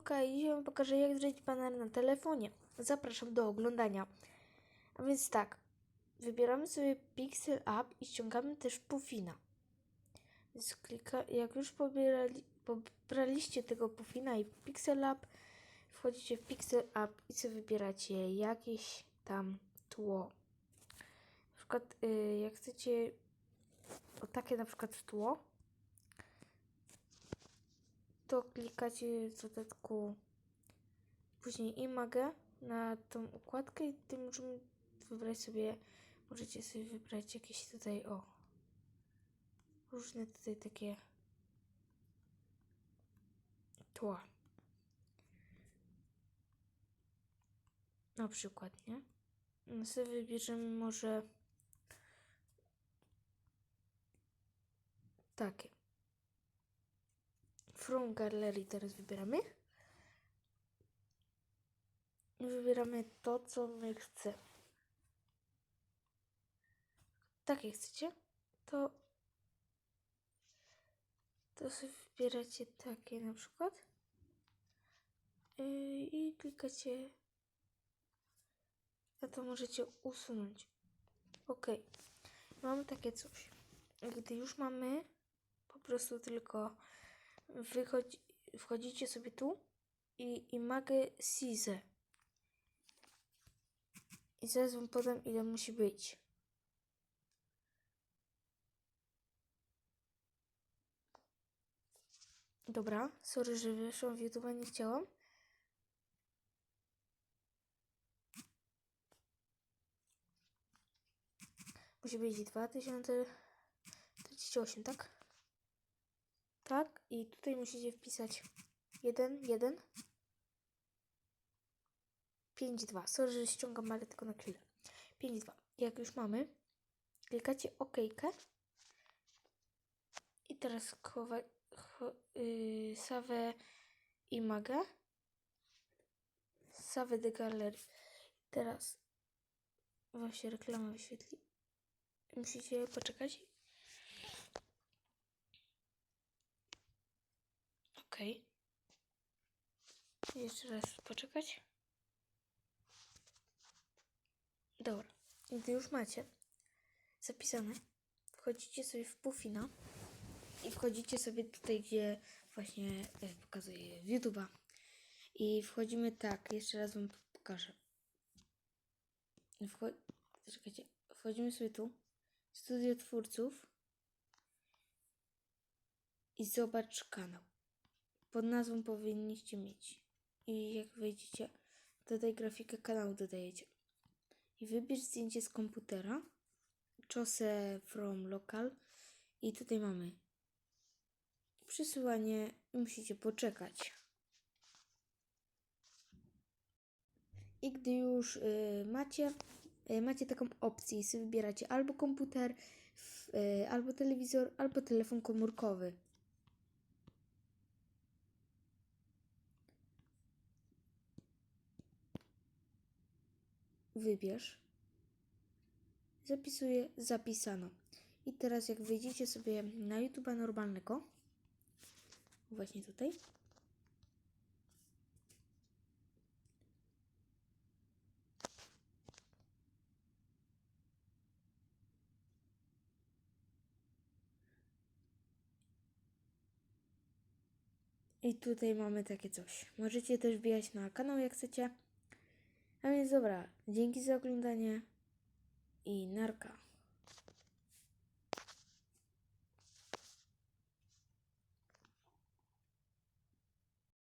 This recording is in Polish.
Julka i dzisiaj wam pokażę jak zrobić baner na telefonie. Zapraszam do oglądania. A więc tak, wybieramy sobie Pixel App i ściągamy też Puffina. Więc klika, jak już pobierali, pobraliście tego Puffina i Pixel App, wchodzicie w Pixel App i sobie wybieracie jakieś tam tło. Na przykład y, jak chcecie o takie na przykład tło, to klikacie w dodatku później imagę na tą układkę i tym możemy wybrać sobie, możecie sobie wybrać jakieś tutaj o różne tutaj takie tła. Na przykład, nie? No sobie wybierzemy może takie. From Gallery teraz wybieramy. I wybieramy to, co my chcemy. Takie chcecie? To to sobie wybieracie takie na przykład. Yy, I klikacie a to możecie usunąć. Ok. Mamy takie coś. Gdy już mamy po prostu tylko wychodzi, wchodzicie sobie tu i imagę size. I zaraz wam podam ile musi być. Dobra, sorry, że wyszłam w YouTube, nie chciałam. Musi być 2038, tak? Tak, i tutaj musicie wpisać 1, 1, 5, 2. Sorry, że ściągam, ale tylko na chwilę. 5, 2. Jak już mamy, klikacie OK. I teraz chowa, cho, yy, save imagę. Save the gallery. Teraz wam się reklama wyświetli. Musicie poczekać. Ok. Jeszcze raz poczekać. Dobra. Gdy już macie zapisane, wchodzicie sobie w Puffina i wchodzicie sobie tutaj, gdzie właśnie pokazuję YouTube'a. I wchodzimy tak, jeszcze raz wam pokażę. Wcho Czekajcie, wchodzimy sobie tu, studio twórców i zobacz kanał. Pod nazwą powinniście mieć. I jak wejdziecie, dodaj grafikę kanału dodajecie. I wybierz zdjęcie z komputera, chose from local i tutaj mamy przesyłanie i musicie poczekać. I gdy już y, macie, y, macie taką opcję i wybieracie albo komputer, y, albo telewizor, albo telefon komórkowy. Wybierz. Zapisuję, zapisano. I teraz jak wejdziecie sobie na YouTube'a normalnego, właśnie tutaj, I tutaj mamy takie coś. Możecie też wbijać na kanał jak chcecie. A więc dobra, dzięki za oglądanie i narka.